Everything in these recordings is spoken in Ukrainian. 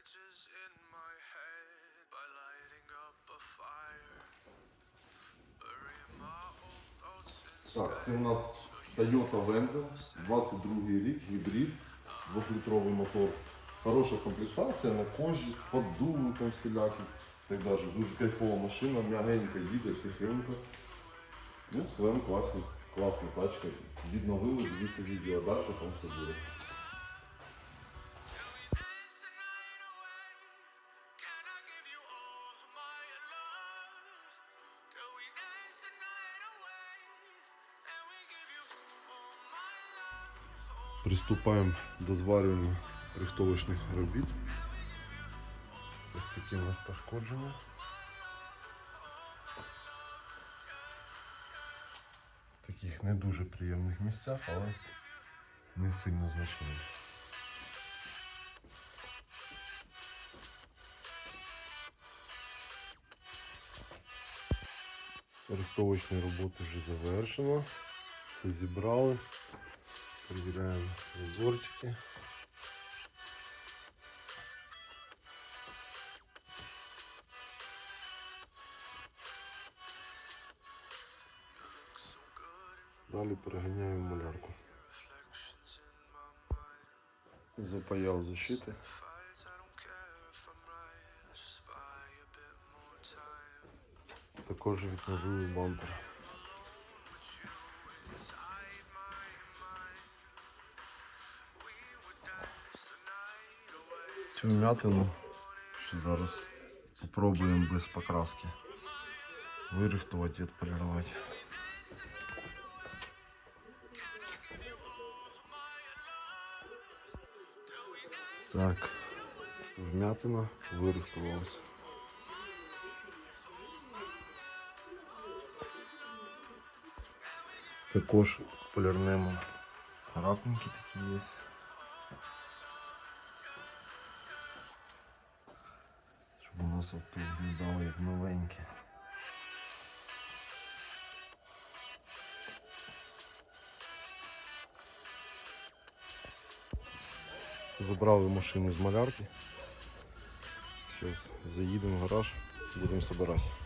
bridges in my head by lighting up a fire. Bury my old thoughts Так, це у нас Toyota Venza, 22 рік, гібрид, 2-літровий мотор. Хороша комплектація на кожі, поддуви там всілякі. Так далі. Дуже кайфова машина, м'ягенька їде, тихенько. Ну, в своєму класі класна тачка. Відновили, дивіться відео, далі там все буде. Приступаємо до зварювання рихтовочних робіт. Ось такі у. В таких не дуже приємних місцях, але не сильно значних. Рихтовочні роботи вже завершено. Все зібрали. Перевіряємо зазорчики. Далі переганяємо малярку. Запаяв защити. Fights, I don't Цю м'ятину зараз спробуємо без покраски. Вирихтувати і відполірувати. Так, вмятина вирихтувалася. Також полірнемо царапинки такі є. Нас авто виглядало як новеньке. Забрали машину з малярки. Зараз заїдемо в гараж, будемо збирати.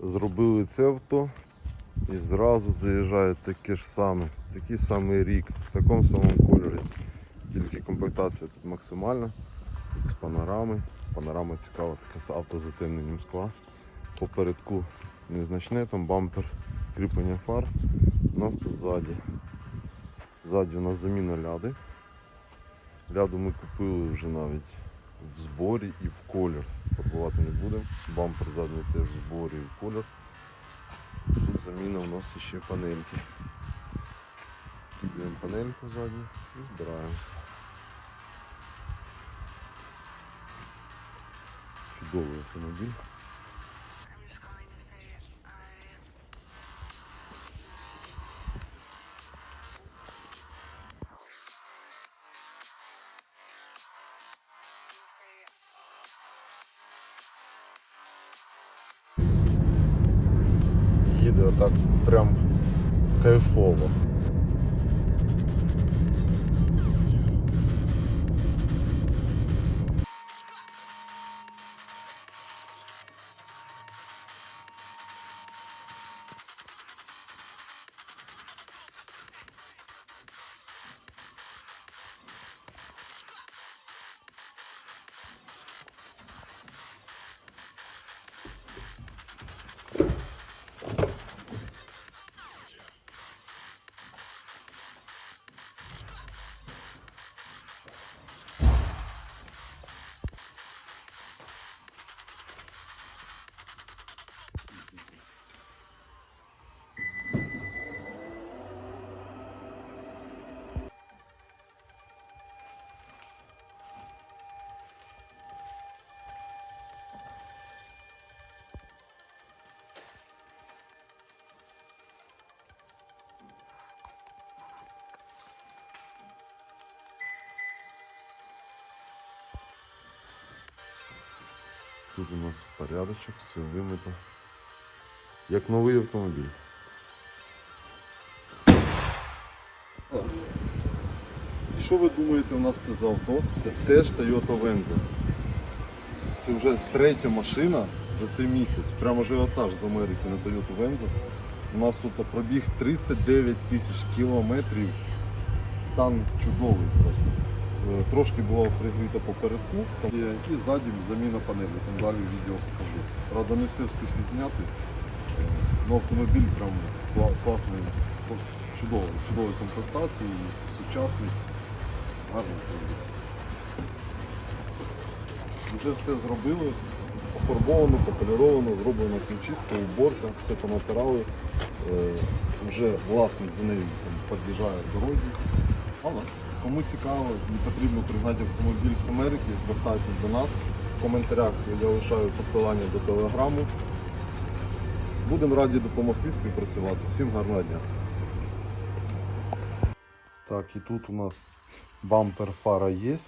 Зробили це авто і зразу заїжджає таке ж саме, такий самий рік, в такому самому кольорі. Тільки комплектація тут максимальна, з панорами. Панорама цікава, така з автозатемненням скла. Попередку незначне, там бампер кріплення фар. У нас тут ззаді. Ззаді у нас заміна ляди. Ляду ми купили вже навіть в зборі і в колір. Фарбувати не будемо. Бампер задній теж в зборі і в колір. Тут заміна у нас ще панельки. Кидаємо панельку задню і збираємо. Чудовий автомобіль. Отак прям кайфово. Тут у нас порядочок, все вимито. Як новий автомобіль. І що ви думаєте у нас це за авто? Це теж Toyota Venza. Це вже третя машина за цей місяць. Прямо ажіотаж з Америки на Toyota Venza. У нас тут пробіг 39 тисяч кілометрів. Стан чудовий просто. Е, Трошки було пригріто попередку і ззаді заміна панелі, там далі відео покажу. Правда, не все встиг відзняти. Е, Ну, автомобіль прям класний, чудовий, чудової комплектації, сучасний, гарний автомобіль. Вже все зробили, пофарбовано, пополіровано, зроблена ключистка, уборка, все понатирали. Е, Вже власник за нею під'їжджає в дорозі. Але кому цікаво і потрібно пригнати автомобіль з Америки, звертайтесь до нас. В коментарях я лишаю посилання до телеграму. Будемо раді допомогти співпрацювати. Всім гарного дня. Так, і тут у нас бампер фара є.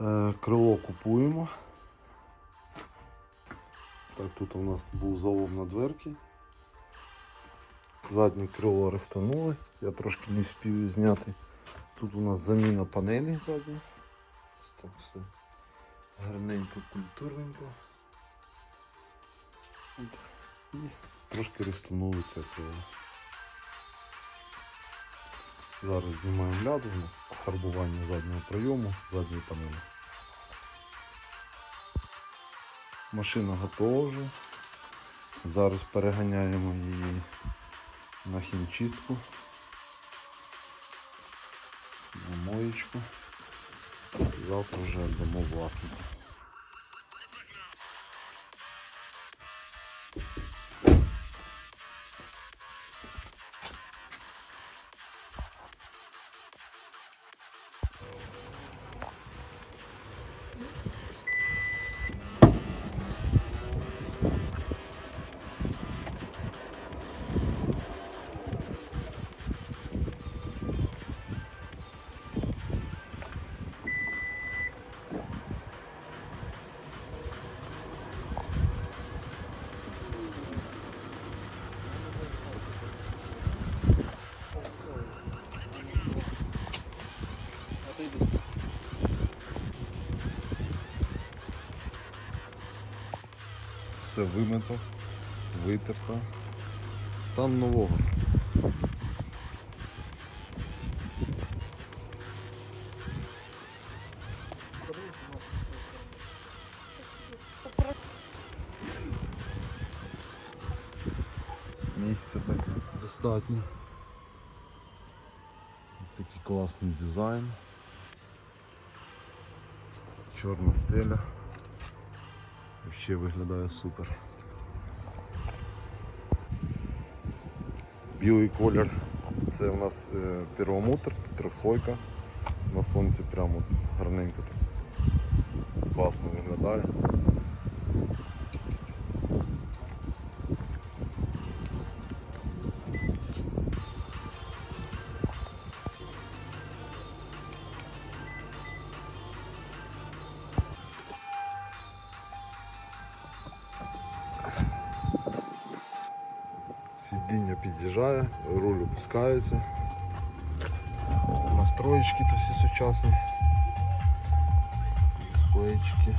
Е, Крило купуємо. Так, тут у нас був залом на дверки. Заднє крило рихтанули. Я трошки не спів зняти. Тут у нас заміна панелі. Ось так все гарненько, культурненько. І трошки рихтанули це. Зараз знімаємо ляду, у нас фарбування заднього прийому, задньої панелі. Машина готова вже. Зараз переганяємо її на хімчистку, на моєчку. Завтра вже дамо власнику. Все вимито, витерка. Стан нового. Місця так достатньо. Такий класний дизайн. Чорна стеля. Ще виглядає супер. Білий колір. Це у нас е, первомутр, трьохслойка. На сонці прямо гарненько так. Класно виглядає. Руль Настроечки-то всі сучасні. Дисплейчики.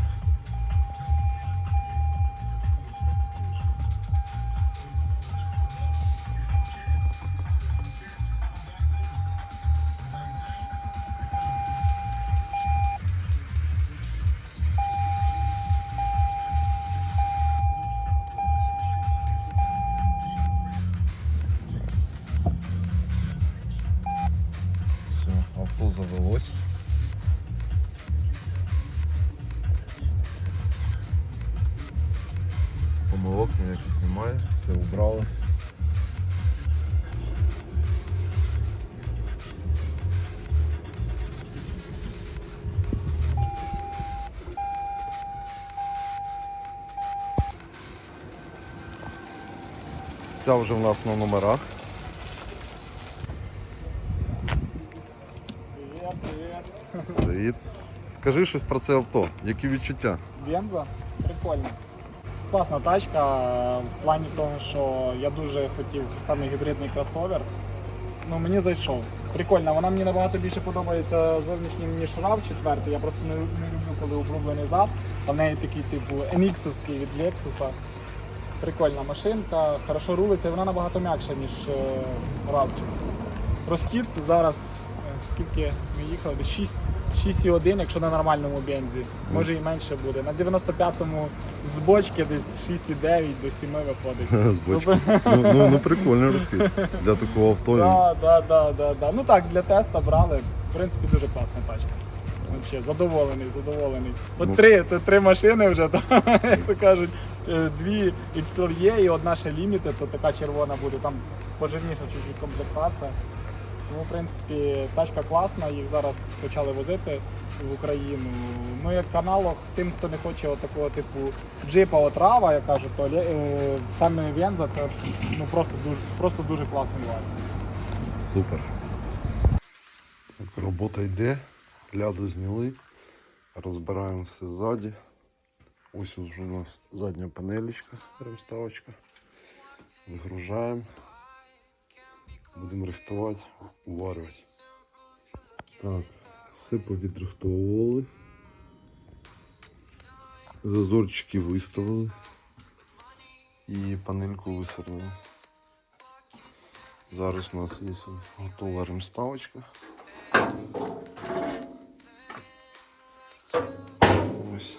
Ніяких немає, все убрали. Ця вже в нас на номерах. Привет, привет. Привіт. Скажи щось про це авто. Які відчуття? Бенза? прикольно. Класна тачка в плані того, що я дуже хотів саме гібридний кросовер. Ну, мені зайшов. Прикольно, вона мені набагато більше подобається зовнішнім, ніж RAV 4. Я просто не, не люблю, коли углублений зад. А в неї такий типу NX-овський від Lexus. Прикольна машинка, хорошо рулиться, і вона набагато м'якша, ніж е, RAV 4. Розхід зараз е, скільки ми їхали? Десь 6 6,1, якщо на нормальному бензі. Може і менше буде. На 95-му з бочки десь 6,9 до 7 виходить. З бочки. Ну, ну, ну прикольний розхід для такого авто. Да, да, да, да, да. Ну так, для теста брали. В принципі, дуже класна тачка. Взагалі, задоволений, задоволений. От Ну. три, це три машини вже, да, як то кажуть, е, дві XLE і одна ще Limited, то така червона буде, там пожирніша чуть-чуть комплектація. Тому, в принципі, тачка класна, їх зараз почали возити в Україну. Ну, як каналог, тим, хто не хоче такого типу джипа отрава, я кажу, то е, саме Венза це ну, просто, дуже, просто дуже класний вайб. Супер. Так, робота йде, ляду зняли, розбираємо все ззаді. Ось вже у нас задня панелечка, ремставочка. Вигружаємо. Будемо рихтувати, уварювати. Так, все повідрихтовували. Зазорчики виставили і панельку висернули. Зараз у нас є готова ремставочка. Ось.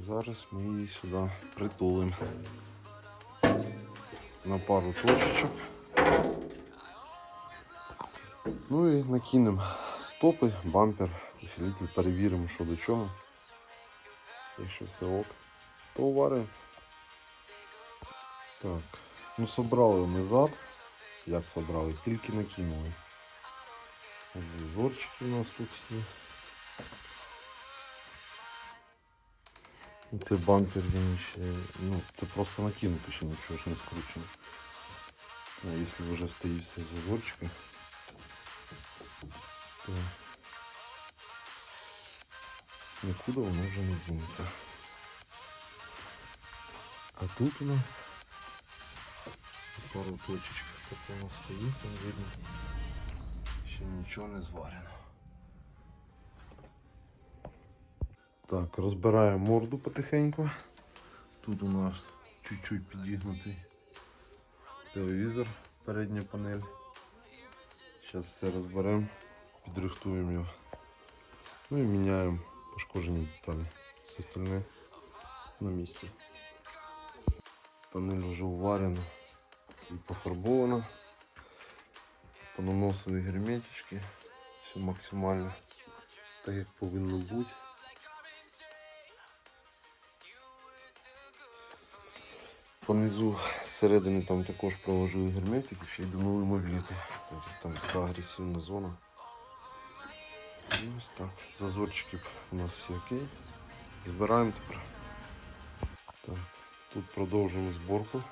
Зараз ми її сюди притулимо на пару точечок. Ну і накинемо стопи, бампер, усилитель, перевіримо, що до чого. Якщо все ок, то уваримо. Так, ну собрали ми зад. Як собрали? Тільки накинули. Ось Зазорчики у нас тут всі. Цей бампер він ну, це просто накинути ще нічого ж не скручено. А якщо вже стоїть цей зазорчик, то нікуди воно вже не дінеться. А тут у нас пару точечок так воно стоїть, там видно. Ще нічого не зварено. Так, розбираємо морду потихеньку. Тут у нас чуть-чуть підігнутий телевізор, передня панель. Зараз все розберемо, підрихтуємо його. Ну і міняємо пошкоджені деталі. Все остальне на місці. Панель вже уварена і пофарбована. Понаносили герметички. Все максимально так як повинно бути. Понизу всередині там також проложили герметики, ще й донули мобілки. Тобто Там така агресивна зона. Ну, Ось так. Зазорчики у нас всі окей. Збираємо тепер. Так, тут продовжуємо зборку.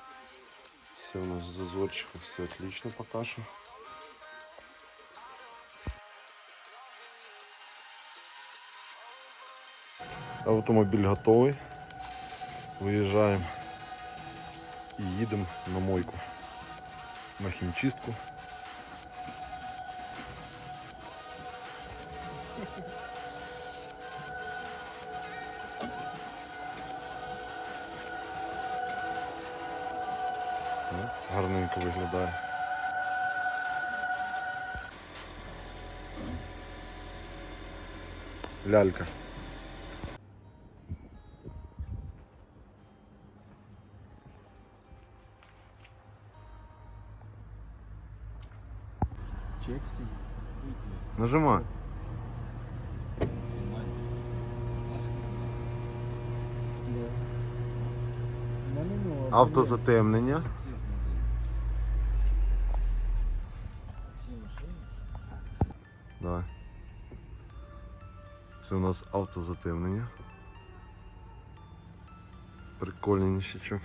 Все у нас в зазорчиках, все отлично пока що. Автомобіль готовий. Виїжджаємо і їдемо на мойку. На хімчистку. Гарненько виглядає. Лялька. Чешский. Нажимай. Автозатемнення. Давай. Це у нас автозатемнення. Прикольний ніщачок.